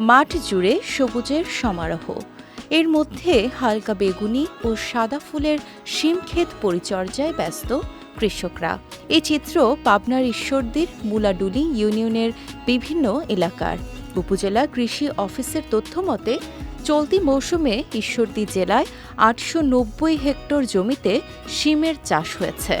মাঠ জুড়ে সবুজের সমারোহ। এর মধ্যে হালকা বেগুনি ও সাদা ফুলের শিমক্ষেত পরিচর্যায় ব্যস্ত কৃষকরা। এই চিত্র পাবনার ঈশ্বরদীর মুলাডুলি ইউনিয়নের বিভিন্ন এলাকার। উপজেলা কৃষি অফিসের তথ্য মতে, চলতি মৌসুমে ঈশ্বরদী জেলায় আটশো নব্বই হেক্টর জমিতে শিমের চাষ হয়েছে।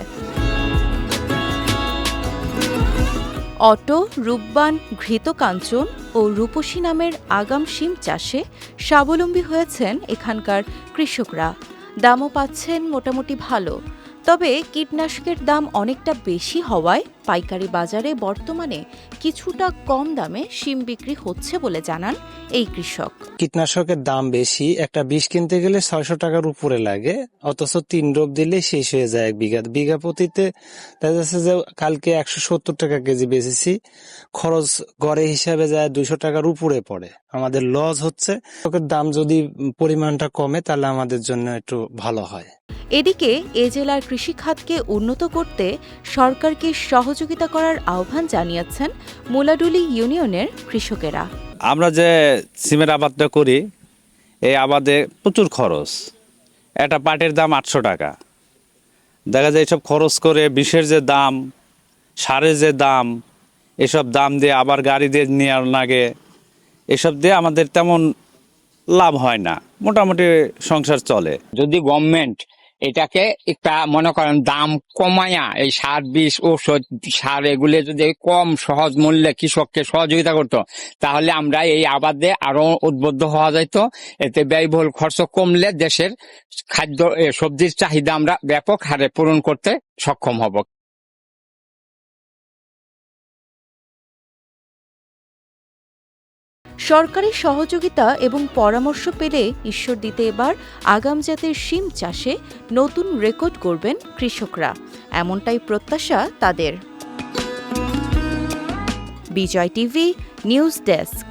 অটো, রূপবান, ঘৃতকাঞ্চন ও রূপসী নামের আগাম শিম চাষে স্বাবলম্বী হয়েছেন এখানকার কৃষকরা। দামও পাচ্ছেন মোটামুটি ভালো। তবে কীটনাশকের দাম অনেকটা বেশি হওয়ায় পাইকারি বাজারে বর্তমানে কিছুটা কম দামে শিম বিক্রি হচ্ছে বলে জানান এই কৃষক। কীটনাশকের দাম বেশি, একটা বিষ কিনতে গেলে ছয়শো টাকার উপরে লাগে, অথচ তিন ডোব দিলে শেষ হয়ে যায় এক বিঘা। বিঘা প্রতিতে দেখা যাচ্ছে যে কালকে একশো সত্তর টাকা কেজি বেচেছি, খরচ গড়ে হিসাবে যায় দুইশো টাকার উপরে পড়ে। আমাদের লস হচ্ছে। দাম যদি পরিমাণটা কমে, তাহলে আমাদের জন্য একটু ভালো হয়। এদিকে এ জেলার কৃষিখাতকে উন্নত করতে সরকারকে সহযোগিতা করার আহ্বান জানিয়েছেন মুলাডুলি ইউনিয়নের কৃষকেরা। আমরা যে সিমের আবাদটা করি এই আবাদে প্রচুর খরচ। একটা পাটের দাম আটশো টাকা। দেখা যায় এসব খরচ করে বিষের যে দাম সারের যে দাম এসব দাম দিয়ে আবার গাড়ি দিয়ে নেওয়ার লাগে। এসব দিয়ে আমাদের তেমন লাভ হয় না। মোটামুটি সংসার চলে। যদি গভর্নমেন্ট এটাকে একটা মনে করেন দাম কমায়া এই সার, বিষ, ঔষধ, সার এগুলো যদি কম সহজ মূল্যে কৃষককে সহযোগিতা করত, তাহলে আমরা এই আবাদে আরও উদ্বুদ্ধ হওয়া যাইত। এতে ব্যয়বহুল খরচ কমলে দেশের খাদ্য সবজির চাহিদা আমরা ব্যাপক হারে পূরণ করতে সক্ষম হব। সরকারি সহযোগিতা এবং পরামর্শ পেলে ঈশ্বর দিতে এবার আগাম জাতের শিম চাষে নতুন রেকর্ড করবেন কৃষকরা। এমনটাই প্রত্যাশা তাদের। Vijay TV, news desk.